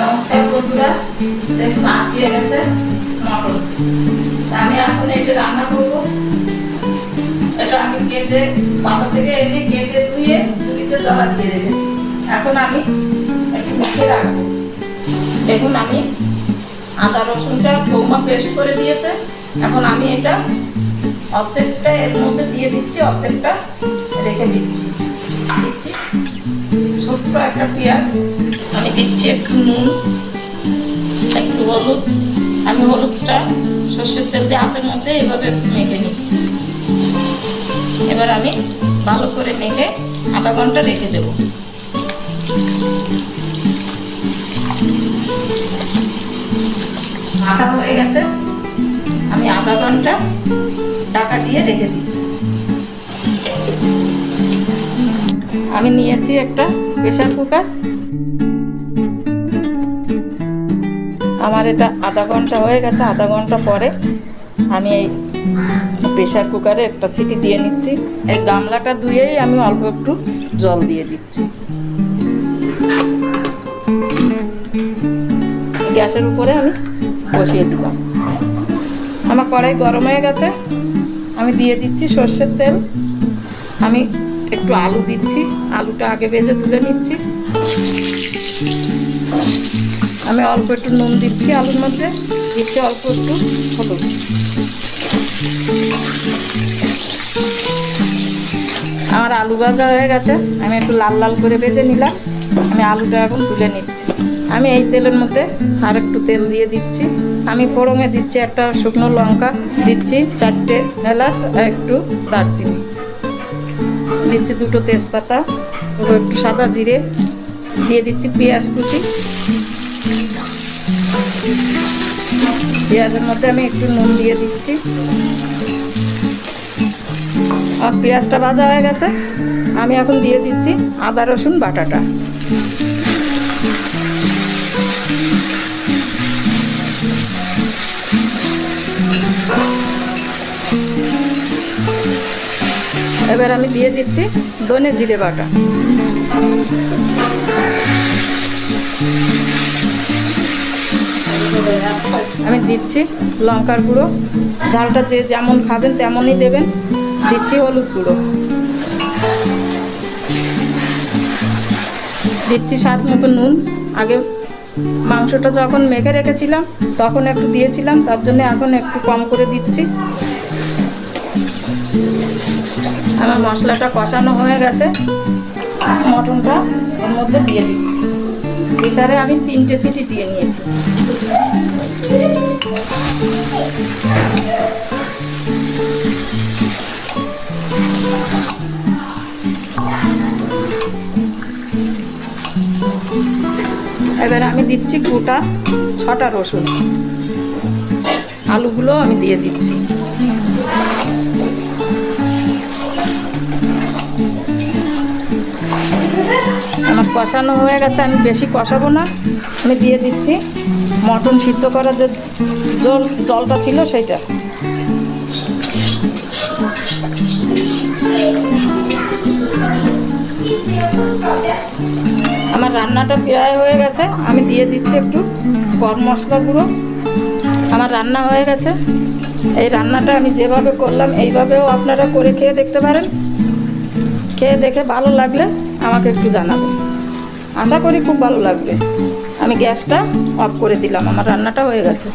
নমস্কার বন্ধুরা, দেখুন, আজকে এনেছে মটন। আমি এখন এটা রান্না করব। এটা আমি কেটে বাজার থেকে এনে কেটে ধুয়ে চুরিতে জলা দিয়ে রেখেছি। এখন আমি একটু মুখে রাখব। দেখুন, আমি আদা রসুনটা বৌমা পেস্ট করে দিয়েছে। এখন আমি এটা অর্ধেকটা এর মধ্যে দিয়ে দিচ্ছি, অর্ধেকটা রেখে দিচ্ছি। দিচ্ছি ছোট্ট একটা পেঁয়াজ। আমি দিচ্ছি একটু নুন, একটু হলুদ। আমি হলুদটা সর্ষের তেল দিয়ে হাতের মধ্যে এভাবে মেখে নিচ্ছি। এবার আমি ভালো করে মেখে আধা ঘণ্টা রেখে দেবো। মাখা হয়ে গেছে। আমি আধা ঘণ্টা ঢাকা দিয়ে রেখে দিচ্ছি। আমি নিয়েছি একটা প্রেশার কুকার। আমার এটা আধা ঘণ্টা হয়ে গেছে, আধা ঘণ্টা পরে আমি এই প্রেশার কুকারে একটা সিটি দিয়ে নিচ্ছি। এই গামলাটা ধুয়েই আমি অল্প একটু জল দিয়ে দিচ্ছি। গ্যাসের উপরে আমি বসিয়ে দিলাম। আমার কড়াই গরম হয়ে গেছে। আমি দিয়ে দিচ্ছি সর্ষের তেল। আমি একটু আলু দিচ্ছি। আলুটা আগে ভেজে তুলে নিচ্ছি। আমি অল্প একটু নুন দিচ্ছি আলুর মধ্যে, দিচ্ছি অল্প একটু হলুদ। আমার আলু ভাজা হয়ে গেছে, আমি একটু লাল লাল করে ভেজে নিলাম। আমি আলুটা এখন তুলে নিচ্ছি। আমি এই তেলের মধ্যে আর একটু তেল দিয়ে দিচ্ছি। আমি ফোড়ঙে দিচ্ছি একটা শুকনো লঙ্কা, দিচ্ছি চারটে এলাচ, আর একটু দারচিনি। দিচ্ছি দুটো তেজপাতা, একটু সাদা জিরে, দিয়ে দিচ্ছি পেঁয়াজ কুচি। পেঁয়াজের মধ্যে আমি একটু নুন দিয়ে দিচ্ছি। আর পেঁয়াজটা ভাজা হয়ে গেছে। আমি এখন দিয়ে দিচ্ছি আদা, রসুন, বাটাটা। এবার আমি দিয়ে দিচ্ছি ধনে জিরে বাটা। আমি দিচ্ছি লঙ্কার গুঁড়ো। ঝালটা যে যেমন খাবেন তেমনই দেবেন। দিচ্ছি হলুদ গুঁড়ো। দিচ্ছি স্বাদ মতো নুন। আগে মাংসটা যখন মেখে রেখেছিলাম, তখন একটু দিয়েছিলাম, তার জন্য এখন একটু কম করে দিচ্ছি। আমার মশলাটা কষানো হয়ে গেছে। মটনটা ওর মধ্যে দিয়ে দিচ্ছি। প্রেসারে আমি তিনটে চিটি দিয়ে নিয়েছি। এবার আমি দিচ্ছি গোটা ছটা রসুন। আলুগুলো আমি দিয়ে দিচ্ছি। কষানো হয়ে গেছে, আমি বেশি কষাবো না। আমি দিয়ে দিচ্ছি মটন সিদ্ধ করার যে জল, জলটা ছিল সেইটা। আমার রান্নাটা প্রায় হয়ে গেছে, আমি দিয়ে দিচ্ছি একটু গরম মশলা গুঁড়ো। আমার রান্না হয়ে গেছে। এই রান্নাটা আমি যেভাবে করলাম, এইভাবেও আপনারা করে খেয়ে দেখতে পারেন। খেয়ে দেখে ভালো লাগলে আমাকে একটু জানাবেন। আশা করি খুব ভালো লাগবে। আমি গ্যাসটা অফ করে দিলাম আমার রান্নাটা হয়ে গেছে।